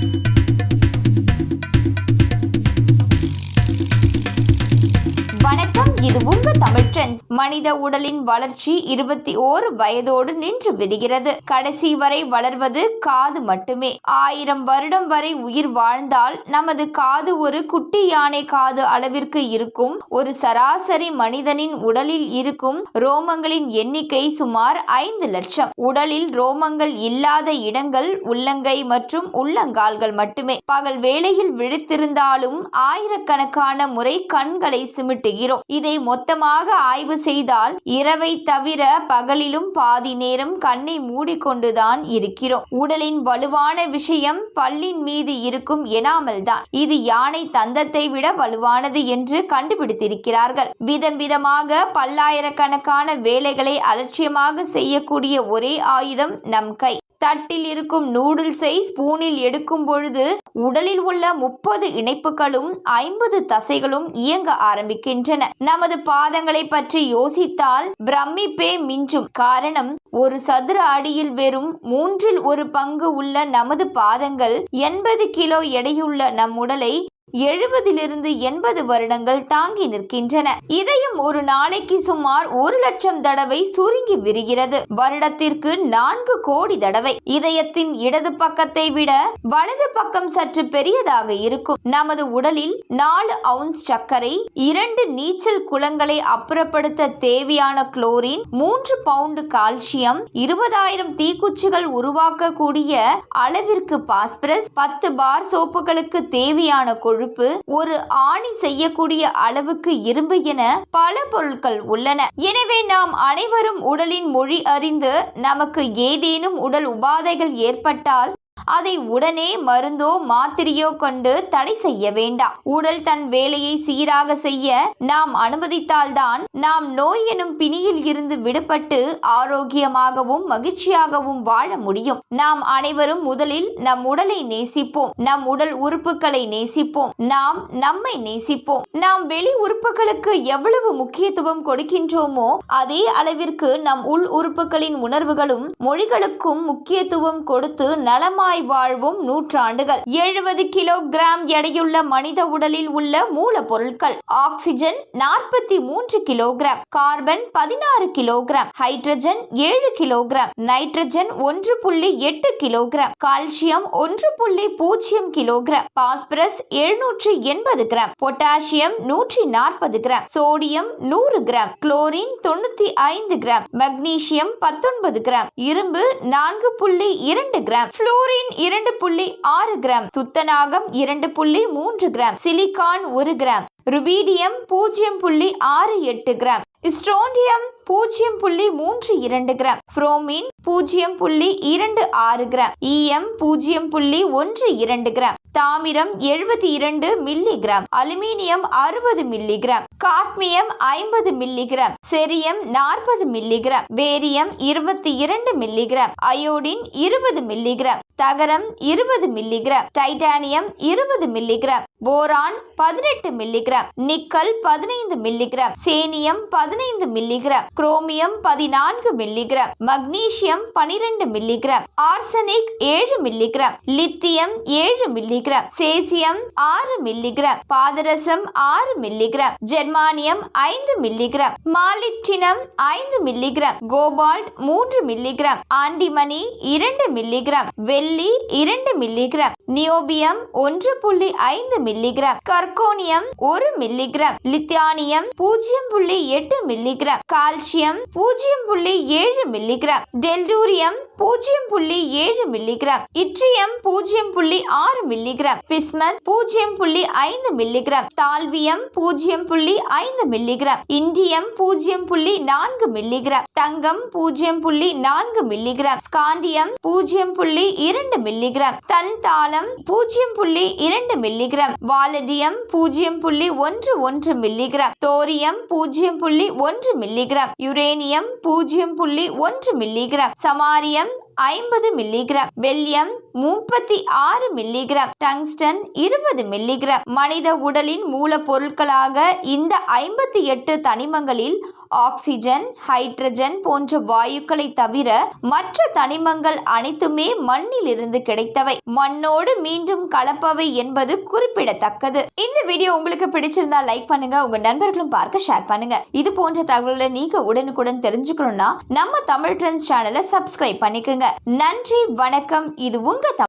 Thank you. இது உங்க Tamil trends மனித உடலின் வளர்ச்சி இருபத்தி ஓரு வயதோடு நின்று விடுகிறது. கடைசி வரை வளர்வது காது மட்டுமே. ஆயிரம் வருடம் வரை உயிர் வாழ்ந்தால் நமது காது ஒரு குட்டி யானை காது அளவிற்கு இருக்கும். ஒரு சராசரி மனிதனின் உடலில் இருக்கும் ரோமங்களின் எண்ணிக்கை சுமார் ஐந்து லட்சம். உடலில் ரோமங்கள் இல்லாத இடங்கள் உள்ளங்கை மற்றும் உள்ளங்கால்கள் மட்டுமே. பகல் வேளையில் விழித்திருந்தாலும் ஆயிரக்கணக்கான முறை கண்களை சிமிட்டுகிறோம். இதை மொத்தமாக ஆய்வு செய்தால் இரவை தவிர பகலிலும் பாதி நேரம் கண்ணை மூடிக்கொண்டுதான் இருக்கிறோம். உடலின் வலுவான விஷயம் பல்லின் மீது இருக்கும் எனாமல் தான் இது யானை தந்தத்தை விட வலுவானது என்று கண்டுபிடித்திருக்கிறார்கள். விதம் விதமாக பல்லாயிரக்கணக்கான வேலைகளை அலட்சியமாக செய்யக்கூடிய ஒரே ஆயுதம் நம் கை. தட்டில் இருக்கும் நூடுல்ஸை ஸ்பூனில் எடுக்கும் பொழுது உடலில் உள்ள முப்பது இணைப்புகளும் ஐம்பது தசைகளும் இயங்க ஆரம்பிக்கின்றன. நமது பாதங்களை பற்றி யோசித்தால் பிரமிப்பே மிஞ்சும். காரணம் ஒரு சதுர அடியில் வெறும் மூன்றில் ஒரு பங்கு உள்ள நமது பாதங்கள் எண்பது கிலோ எடையுள்ள நம் உடலை எழுபதிலிருந்து எண்பது வருடங்கள் தாங்கி நிற்கின்றன. இதயம் ஒரு நாளைக்கு சுமார் ஒரு லட்சம் தடவை சுருங்கி விரிகிறது. வருடத்திற்கு நான்கு கோடி தடவை. இதயத்தின் இடது பக்கத்தை விட வலது பக்கம் சற்று பெரியதாக இருக்கும். நமது உடலில் நாலு அவுன்ஸ் சர்க்கரை இரண்டு நீச்சல் குளங்களை அப்புறப்படுத்த தேவையான குளோரின் மூன்று பவுண்டு கால்சியம் இருபதாயிரம் தீக்குச்சிகள் உருவாக்கக்கூடிய அளவிற்கு பாஸ்பரஸ் பத்து பார் சோப்புகளுக்கு தேவையான கொழுப்பு ஒரு ஆணி செய்யக்கூடிய அளவுக்கு இரும்பு என பல பொருட்கள் உள்ளன. எனவே நாம் அனைவரும் உடலின் மொழி அறிந்து நமக்கு ஏதேனும் உடல் உபாதைகள் ஏற்பட்டால் அதை உடனே மருந்தோ மாத்திரையோ கொண்டு தடை செய்ய வேண்டாம். உடல் தன் வேலையை சீராக செய்ய நாம் அனுமதித்தால்தான் நாம் நோய் எனும் பிணியில் இருந்து விடுபட்டு ஆரோக்கியமாகவும் மகிழ்ச்சியாகவும் வாழ முடியும். நாம் அனைவரும் முதலில் நம் உடலை நேசிப்போம். நம் உடல் உறுப்புகளை நேசிப்போம். நாம் நம்மை நேசிப்போம். நாம் வெளி உறுப்புகளுக்கு எவ்வளவு முக்கியத்துவம் கொடுக்கின்றோமோ அதே அளவிற்கு நம் உள் உறுப்புகளின் உணர்வுகளும் மொழிகளுக்கும் முக்கியத்துவம் கொடுத்து நலமா நலமாய் வாழ்வும் நூற்றாண்டுகள். எழுபது கிலோகிராம் எடையுள்ள மனித உடலில் உள்ள மூலப்பொருட்கள். ஆக்சிஜன் நாற்பத்தி மூன்று கிலோகிராம். கார்பன் பதினாறு கிலோகிராம். ஹைட்ரஜன் ஏழு கிலோகிராம். நைட்ரஜன் ஒன்று புள்ளி எட்டு கிலோகிராம். கால்சியம் ஒன்று புள்ளி பூஜ்ஜியம் கிலோகிராம். பாஸ்பரஸ் எழுநூற்றி எண்பது கிராம். பொட்டாசியம் நூற்றி நாற்பது கிராம். சோடியம் நூறு கிராம். குளோரின் தொண்ணூத்தி ஐந்து கிராம். மக்னீசியம் பத்தொன்பது கிராம். இரும்பு நான்கு புள்ளி இரண்டு கிராம். புளோரின் இரண்டு புள்ளி ஆறு கிராம். துத்தநாகம் இரண்டு புள்ளி மூன்று கிராம். சிலிகான் ஒரு கிராம். ருபீடியம் பூஜ்ஜியம் புள்ளி ஆறு எட்டு கிராம். ஸ்ட்ரோண்டியம் பூஜ்ஜியம் புள்ளி மூன்று இரண்டு கிராம். புரோமின் பூஜ்ஜியம் புள்ளி இரண்டு ஆறு கிராம். ஈயம் பூஜ்ஜியம் புள்ளி ஒன்று இரண்டு கிராம். தாமிரம் எழுபத்தி இரண்டு மில்லிகிராம் அலுமினியம் அறுபது மில்லிகிராம் காட்மியம் ஐம்பது மில்லிகிராம் செரியம் நாற்பது மில்லிகிராம் வேரியம் பேரியம் இருபத்தி இரண்டு மில்லிகிராம் அயோடின் இருபது மில்லிகிராம் தகரம் இருபது மில்லிகிராம் டைட்டானியம் இருபது மில்லிகிராம் போரான் பதினெட்டு மில்லிகிராம் நிக்கல் பதினைந்து மில்லிகிராம் சேனியம் பதினைந்து மில்லிகிராம் குரோமியம் பதினான்கு மில்லிகிராம் மக்னீசியம் பனிரெண்டு மில்லிகிராம் ஆர்சனிக் ஏழு மில்லிகிராம் லித்தியம் ஏழு மில்லி மில்லிகிராம். சேசியம் ஆறு மில்லிகிராம். பாதரசம் ஆறு மில்லிகிராம். ஜெர்மானியம் ஐந்து மில்லிகிராம். மாலிப்டினம் ஐந்து மில்லிகிராம். கோபால்ட் மூன்று மில்லிகிராம். ஆண்டிமணி இரண்டு மில்லிகிராம். வெள்ளி இரண்டு மில்லிகிராம். நியோபியம் ஒன்று புள்ளி ஐந்து மில்லிகிராம். கர்கோனியம் ஒரு மில்லிகிராம். லித்தியானியம் பூஜ்ஜியம் புள்ளி எட்டு மில்லிகிராம். கால்சியம் பூஜ்ஜியம் புள்ளி ஏழு மில்லிகிராம். டெல்டூரியம் பூஜ்ஜியம் புள்ளி ஏழு மில்லிகிராம். இட்ரியம் பூஜ்ஜியம் புள்ளி ஆறு மில்லி மில்லிகிராம். பிஸ்மத் பூஜ்ஜியம் புள்ளி ஐந்து மில்லிகிராம். தால்வியம் பூஜ்ஜியம் புள்ளி ஐந்து மில்லிகிராம். இண்டியம் பூஜ்ஜியம் புள்ளி நான்கு மில்லிகிராம். தங்கம் பூஜ்ஜியம் புள்ளி நான்கு மில்லிகிராம். ஸ்காண்டியம் பூஜ்ஜியம் புள்ளி இரண்டு மில்லிகிராம். தன் தாளம் பூஜ்ஜியம் புள்ளி இரண்டு மில்லிகிராம். வாலடியம் பூஜ்ஜியம் புள்ளி ஒன்று ஒன்று மில்லிகிராம். தோரியம் பூஜ்ஜியம் புள்ளி ஒன்று மில்லிகிராம். யுரேனியம் பூஜ்ஜியம் புள்ளி ஒன்று மில்லிகிராம். சமாரியம் ஐம்பது மில்லிகிராம் வெள்ளியம் முப்பத்தி ஆறு மில்லிகிராம் டங்ஸ்டன் இருபது மில்லிகிராம் மனித உடலின் மூலப்பொருட்களாக இந்த ஐம்பத்தி எட்டு தனிமங்களில் ஆக்சிஜன் ஹைட்ரஜன் போன்ற வாயுக்களை தவிர மற்ற தனிமங்கள் அனைத்துமே மண்ணில் இருந்து கிடைத்தவை. மண்ணோடு மீண்டும் கலப்பவை என்பது குறிப்பிடத்தக்கது. இந்த வீடியோ உங்களுக்கு பிடிச்சிருந்தா லைக் பண்ணுங்க உங்க நண்பர்களும் பார்க்க ஷேர் பண்ணுங்க. இது போன்ற தகவல்களை நீங்க உடனுக்குடன் தெரிஞ்சுக்கணும்னா நம்ம தமிழ் ட்ரெண்ட்ஸ் சேனலை சப்ஸ்கிரைப் பண்ணிக்கோங்க. நன்றி வணக்கம். இது உங்க